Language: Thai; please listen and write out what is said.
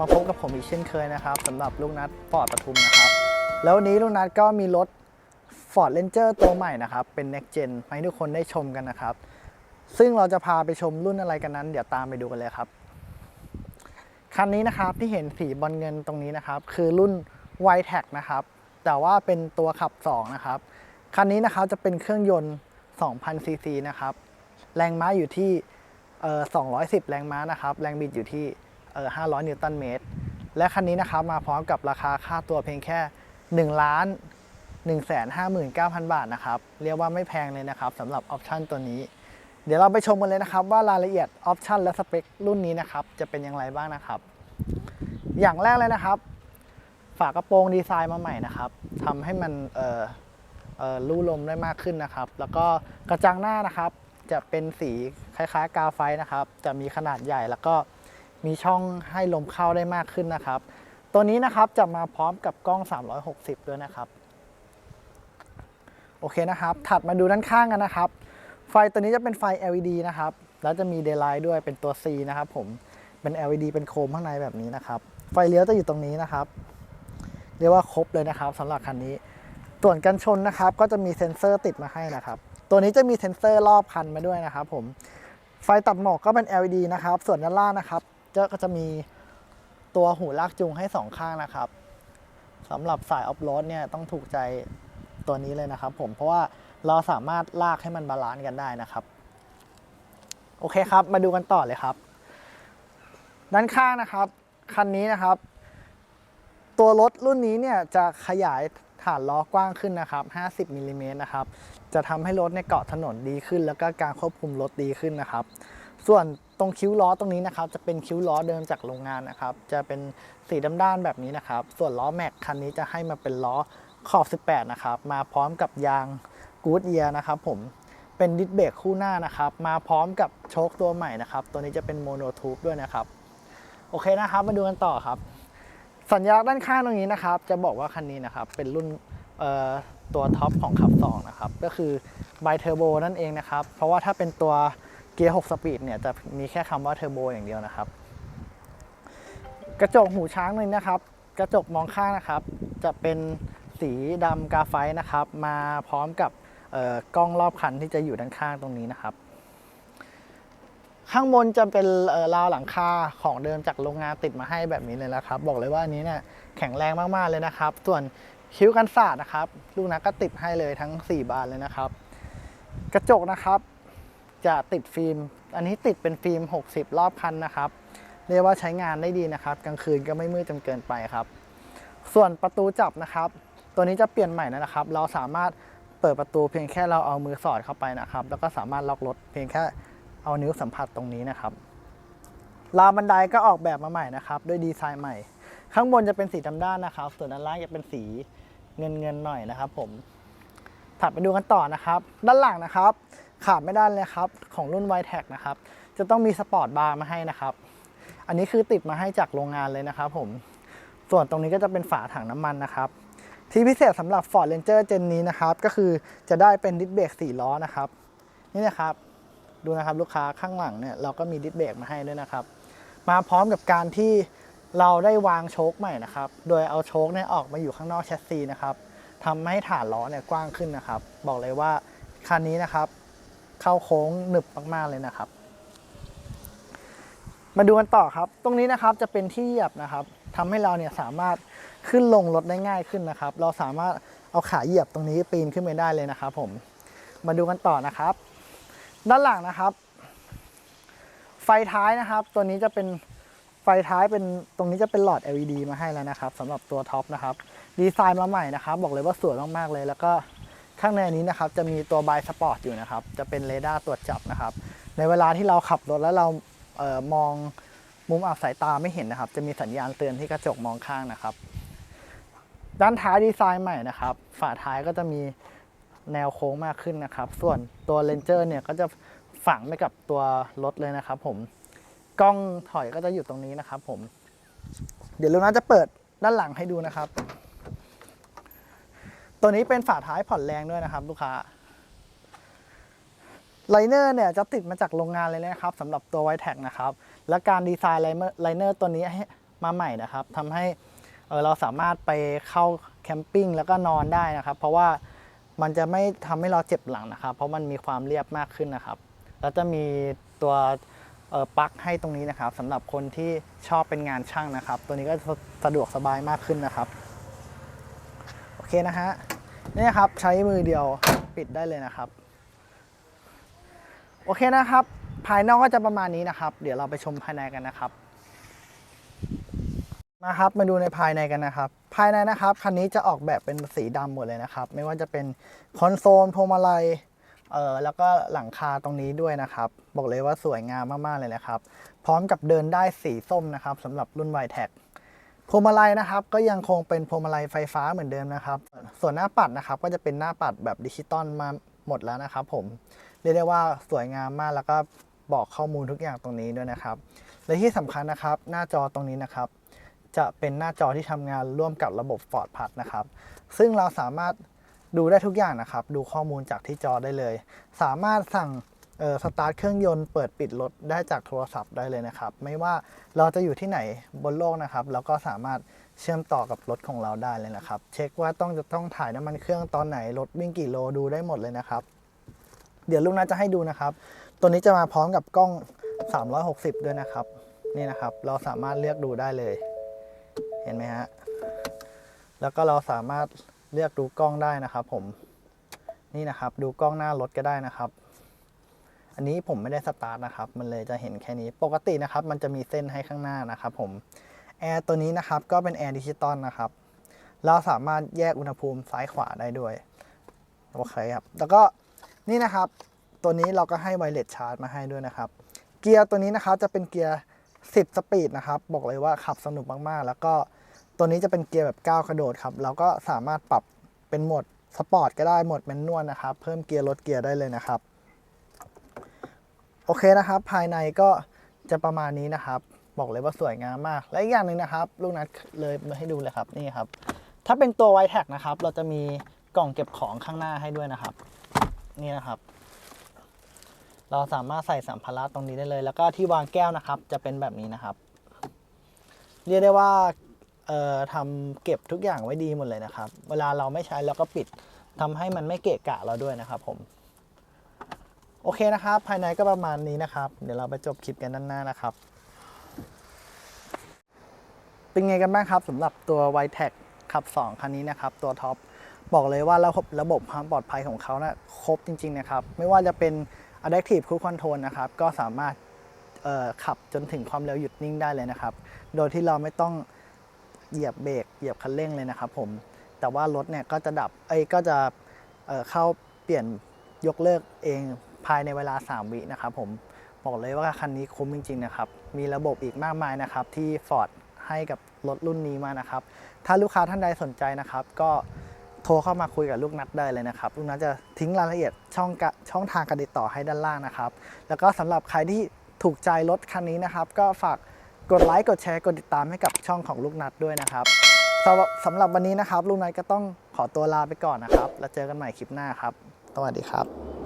มาพบกับผมอีกเช่นเคยนะครับสำหรับลูกนัดฟอร์ดปทุมนะครับ แล้ววันนี้ลูกนัดก็มีรถ Ford Ranger ตัวใหม่นะครับ เป็น Next Gen ให้ทุกคนได้ชมกันนะครับ ซึ่งเราจะพาไปชมรุ่นอะไรกันนั้น เดี๋ยวตามไปดูกันเลยครับ คันนี้นะครับที่เห็นสีบอลเงินตรงนี้นะครับ คือรุ่น y t e c นะครับ แต่ว่าเป็นตัวขับ 2 นะครับ คันนี้นะครับจะเป็นเครื่องยนต์ 2,000 ซีซีนะครับ แรงม้าอยู่ที่210 แรงม้านะครับ แรงบิดอยู่ที่ เออ500 นิวตันเมตร และคันนี้นะครับมาพร้อมกับราคาค่าตัวเพียงแค่ 1 ล้าน 159,000 บาทนะครับ เรียกว่าไม่แพงเลยนะครับสำหรับออปชันตัวนี้ เดี๋ยวเราไปชมกันเลยนะครับ ว่ารายละเอียดออปชันและสเปครุ่นนี้นะครับจะเป็นอย่างไรบ้างนะครับ อย่างแรกเลยนะครับ ฝากระโปรงดีไซน์มาใหม่นะครับทำให้มันเออเอ่อลู่ลมได้มากขึ้นนะครับ แล้วก็กระจังหน้านะครับ จะเป็นสีคล้ายๆ กาไฟนะครับ จะมีขนาดใหญ่แล้วก็ มีช่องให้ลมเข้าได้มากขึ้นนะครับ ตัวนี้นะครับจะมาพร้อมกับกล้อง 360 ด้วยนะครับ โอเคนะครับ ถัดมาดูด้านข้างกันนะครับ ไฟตัวนี้จะเป็นไฟ LED นะครับ แล้วจะมี daylight ด้วยเป็นตัว C นะครับผม เป็น LED เป็นโคมข้างในแบบนี้นะครับ ไฟเลี้ยวจะอยู่ตรงนี้นะครับ เรียกว่าครบเลยนะครับสำหรับคันนี้ ส่วนกันชนนะครับ ก็จะมีเซ็นเซอร์ติดมาให้นะครับ ตัวนี้จะมีเซ็นเซอร์รอบคันมาด้วยนะครับ ผม ไฟตัดหมอกก็เป็น LED นะครับ ส่วนด้านล่างนะครับ จะก็จะมีตัวหูลากจูงให้สองข้างนะครับสำหรับสายออฟโรดเนี่ยต้องถูกใจตัวนี้เลยนะครับผมเพราะว่าเราสามารถลากให้มันบาลานซ์กันได้นะครับ โอเคครับ มาดูกันต่อเลยครับ ด้านข้างนะครับ คันนี้นะครับ ตัวรถรุ่นนี้เนี่ยจะขยายฐานล้อกว้างขึ้นนะครับ 50มิลลิเมตรนะครับ จะทำให้รถในยเกาะถนนดีขึ้น แล้วก็การควบคุมรถดีขึ้นนะครับ ส่วน ตรงคิ้วล้อตรงนี้นะครับ จะเป็นคิ้วล้อเดิมจากโรงงานนะครับ จะเป็นสีดำด้านแบบนี้นะครับ ส่วนล้อแม็กคันนี้จะให้มาเป็นล้อขอบ 18 นะครับ มาพร้อมกับยางกูดเอียนะครับผมเป็นดิสเบรกคู่หน้านะครับ มาพร้อมกับโชคตัวใหม่นะครับ ตัวนี้จะเป็นโมโนทูบด้วยนะครับ โอเคนะครับ มาดูกันต่อครับ สัญลักษณ์ด้านข้างตรงนี้นะครับ จะบอกว่าคันนี้นะครับ เป็นรุ่นเอ่อตัวท็อปของขับ2นะครับ ก็คือไบเทอร์โบนั่นเองนะครับ เพราะว่าถ้าเป็นตัว เกียร์ 6 สปีดเนี่ยจะมีแค่คำว่าเทอร์โบอย่างเดียวนะครับ กระจกหูช้างเลยนะครับ กระจกมองข้างนะครับ จะเป็นสีดำกาไฟนะครับ มาพร้อมกับกล้องรอบคันที่จะอยู่ด้านข้างตรงนี้นะครับ ข้างบนจะเป็นราวหลังคาของเดิมจากโรงงานติดมาให้แบบนี้เลยนะครับ บอกเลยว่าอันนี้เนี่ยแข็งแรงมากๆเลยนะครับ ส่วนคิ้วกันศาสตร์นะครับ ลูกนัดก็ติดให้เลยทั้ง 4 บานเลยนะครับ กระจกนะครับ จะติดฟิล์ม อันนี้ติดเป็นฟิล์ม 60 รอบคันนะครับ เรียกว่าใช้งานได้ดีนะครับ กลางคืนก็ไม่มืดจนเกินไปครับ ส่วนประตูจับนะครับ ตัวนี้จะเปลี่ยนใหม่นะครับ เราสามารถเปิดประตูเพียงแค่เราเอามือสอดเข้าไปนะครับ แล้วก็สามารถล็อกรถเพียงแค่เอานิ้วสัมผัสตรงนี้นะครับ ราวบันไดก็ออกแบบมาใหม่นะครับ ด้วยดีไซน์ใหม่ ข้างบนจะเป็นสีดำด้านนะครับ ส่วนด้านล่างจะเป็นสีเงินเงินๆหน่อยนะครับ ผม ถัดไปดูกันต่อนะครับ ด้านหลังนะครับ ขาดไม่ได้เลยครับ ของรุ่น y t e c นะครับ จะต้องมีสปอร์ตบาร์มาให้นะครับ อันนี้คือติดมาให้จากโรงงานเลยนะครับผม ส่วนตรงนี้ก็จะเป็นฝาถังน้ำมันนะครับ ที่พิเศษสำหรับ Ford Ranger เจนนี้นะครับ ก็คือจะได้เป็นดิสเบรก4ล้อนะครับ นี่นะครับ ดูนะครับลูกค้าข้างหลังเนี่ยเราก็มีดิสเบรกมาให้ด้วยนะครับ มาพร้อมกับการที่เราได้วางโชคใหม่นะครับ โดยเอาโชคเนี่ยออกมาอยู่ข้างนอกแชสซีนะครับทำให้ฐานล้อเนี่ยกว้างขึ้นนะครับ บอกเลยว่าคันนี้นะครับ เข้าโค้งหนึบมากๆเลยนะครับ มาดูกันต่อครับ ตรงนี้นะครับจะเป็นที่เหยียบนะครับทำให้เราเนี่ยสามารถขึ้นลงรถได้ง่ายขึ้นนะครับ เราสามารถเอาขาเหยียบตรงนี้ปีนขึ้นไปได้เลยนะครับ ผม มาดูกันต่อนะครับ ด้านหลังนะครับ ไฟท้ายนะครับ ตัวนี้จะเป็นไฟท้ายเป็นตรงนี้จะเป็นหลอด LED มาให้แล้วนะครับสำหรับตัวท็อปนะครับ ดีไซน์มาใหม่นะครับ บอกเลยว่าสวยมากๆเลยแล้วก็ ข้างในนี้นะครับจะมีตัวบายสปอร์ตอยู่นะครับ จะเป็นเรดาร์ตรวจจับนะครับ ในเวลาที่เราขับรถแล้วเราเออมองมุมอับสายตาไม่เห็นนะครับ จะมีสัญญาณเตือนที่กระจกมองข้างนะครับ ด้านท้ายดีไซน์ใหม่นะครับ ฝาท้ายก็จะมีแนวโค้งมากขึ้นนะครับ ส่วนตัวเลนเจอร์เนี่ยก็จะฝังไปกับตัวรถเลยนะครับ ผมกล้องถอยก็จะอยู่ตรงนี้นะครับ ผม เดี๋ยวลุงน่าจะเปิดด้านหลังให้ดูนะครับ ตัวนี้เป็นฝาท้ายผ่อนแรงด้วยนะครับ ลูกค้าไลเนอร์เนี่ยจะติดมาจากโรงงานเลยนะครับสำหรับตัวไวแท็กนะครับ และการดีไซน์ไลเนอร์ตัวนี้ให้มาใหม่นะครับทำให้เเราสามารถไปเข้าแคมปิ้งแล้วก็นอนได้นะครับ เพราะว่ามันจะไม่ทำให้เราเจ็บหลังนะครับ เพราะมันมีความเรียบมากขึ้นนะครับ แล้วจะมีตัวปลั๊กให้ตรงนี้นะครับสำหรับคนที่ชอบเป็นงานช่างนะครับ ตัวนี้ก็สะดวกสบายมากขึ้นนะครับ เคนะฮะนี่ครับใช้มือเดียวปิดได้เลยนะครับ โอเคนะครับ ภายนอกก็จะประมาณนี้นะครับ เดี๋ยวเราไปชมภายในกันนะครับ มาครับมาดูในภายในกันนะครับ ภายในนะครับคันนี้จะออกแบบเป็นสีดำหมดเลยนะครับ ไม่ว่าจะเป็นคอนโซลพวงมาลัยเอ่อแล้วก็หลังคาตรงนี้ด้วยนะครับ บอกเลยว่าสวยงามมากๆเลยนะครับ พร้อมกับเดินได้สีส้มนะครับสำหรับรุ่น y t e c พวงมาลัยนะครับก็ยังคงเป็นพวงมาลัยไฟฟ้าเหมือนเดิมนะครับ ส่วนหน้าปัดนะครับก็จะเป็นหน้าปัดแบบดิจิตอลมาหมดแล้วนะครับ ผมเรียกได้ว่าสวยงามมากแล้วก็บอกข้อมูลทุกอย่างตรงนี้ด้วยนะครับ และที่สำคัญนะครับ หน้าจอตรงนี้นะครับ จะเป็นหน้าจอที่ทำงานร่วมกับระบบ Ford p a s นะครับ ซึ่งเราสามารถดูได้ทุกอย่างนะครับ ดูข้อมูลจากที่จอได้เลย สามารถสั่ง สตาร์ทเครื่องยนต์เปิดปิดรถได้จากโทรศัพท์ได้เลยนะครับ ไม่ว่าเราจะอยู่ที่ไหนบนโลกนะครับเราก็สามารถเชื่อมต่อกับรถของเราได้เลยนะครับ เช็คว่าต้องจะต้องถ่ายน้ำมันเครื่องตอนไหนรถวิ่งกี่โลดูได้หมดเลยนะครับ เดี๋ยวลุงนัทจะให้ดูนะครับ ตัวนี้จะมาพร้อมกับกล้อง 360 ด้วยนะครับ นี่นะครับ เราสามารถเลือกดูได้เลย เห็นไหมฮะแล้วก็เราสามารถเลือกดูกล้องได้นะครับ ผม นี่นะครับ ดูกล้องหน้ารถก็ได้นะครับ อันนี้ผมไม่ได้สตาร์ทนะครับ มันเลยจะเห็นแค่นี้ ปกตินะครับ มันจะมีเส้นให้ข้างหน้านะครับผม แอร์ตัวนี้นะครับ ก็เป็นแอร์ดิจิตอลนะครับ เราสามารถแยกอุณหภูมิซ้ายขวาได้ด้วย โอเคครับ แล้วก็นี่นะครับ ตัวนี้เราก็ให้ไวเลสชาร์จมาให้ด้วยนะครับ เกียร์ตัวนี้นะครับ จะเป็นเกียร์ 10 สปีดนะครับ บอกเลยว่าขับสนุกมากๆ แล้วก็ตัวนี้จะเป็นเกียร์แบบก้าวกระโดดครับ เราก็สามารถปรับเป็นโหมดสปอร์ตก็ได้ โหมดแมนนวลนะครับ เพิ่มเกียร์ลดเกียร์ได้เลยนะครับ โอเคนะครับ ภายในก็จะประมาณนี้นะครับ บอกเลยว่าสวยงามมาก และอีกอย่างหนึ่งนะครับ ลูกนัดเลยมาให้ดูเลยครับนี่ครับ ถ้าเป็นตัวไวแท็กนะครับ เราจะมีกล่องเก็บของข้างหน้าให้ด้วยนะครับ นี่นะครับ เราสามารถใส่สัมภาระตรงนี้ได้เลย แล้วก็ที่วางแก้วนะครับ จะเป็นแบบนี้นะครับ เรียกได้ว่าเอ่อทำเก็บทุกอย่างไว้ดีหมดเลยนะครับ เวลาเราไม่ใช้เราก็ปิดทำให้มันไม่เกะกะเราด้วยนะครับผม โอเคนะครับ ภายในก็ประมาณนี้นะครับ เดี๋ยวเราไปจบคลิปกันด้านหน้านะครับ เป็นไงกันบ้างครับสำหรับตัว y t e c ขับ 2 คันนี้นะครับ ตัวท็อปบอกเลยว่าระบบระบบความปลอดภัยของเขานะครบจริง ๆ นะครับ ไม่ว่าจะเป็น Adaptive Cruise Control นะครับ ก็สามารถขับจนถึงความเร็วหยุดนิ่งได้เลยนะครับ โดยที่เราไม่ต้องเหยียบเบรกเหยียบคันเร่งเลยนะครับผม แต่ว่ารถเนี่ยก็จะดับเอ้ก็จะเเข้าเปลี่ยนยกเลิกเอง ภายในเวลา 3 วินะครับผมบอกเลยว่าคันนี้คุ้มจริงๆนะครับ มีระบบอีกมากมายนะครับ ที่ Ford ให้กับรถรุ่นนี้มานะครับ ถ้าลูกค้าท่านใดสนใจนะครับ ก็โทรเข้ามาคุยกับลูกนัดได้เลยนะครับลูกนัดจะทิ้งรายละเอียดช่องกะช่องทางการติดต่อให้ด้านล่างนะครับ แล้วก็สำหรับใครที่ถูกใจรถคันนี้นะครับ ก็ฝากกดไลค์กดแชร์กดติดตามให้กับช่องของลูกนัดด้วยนะครับสำหรับสำหรับวันนี้นะครับ ลูกนัดก็ต้องขอตัวลาไปก่อนนะครับ แล้วเจอกันใหม่คลิปหน้าครับ สวัสดีครับ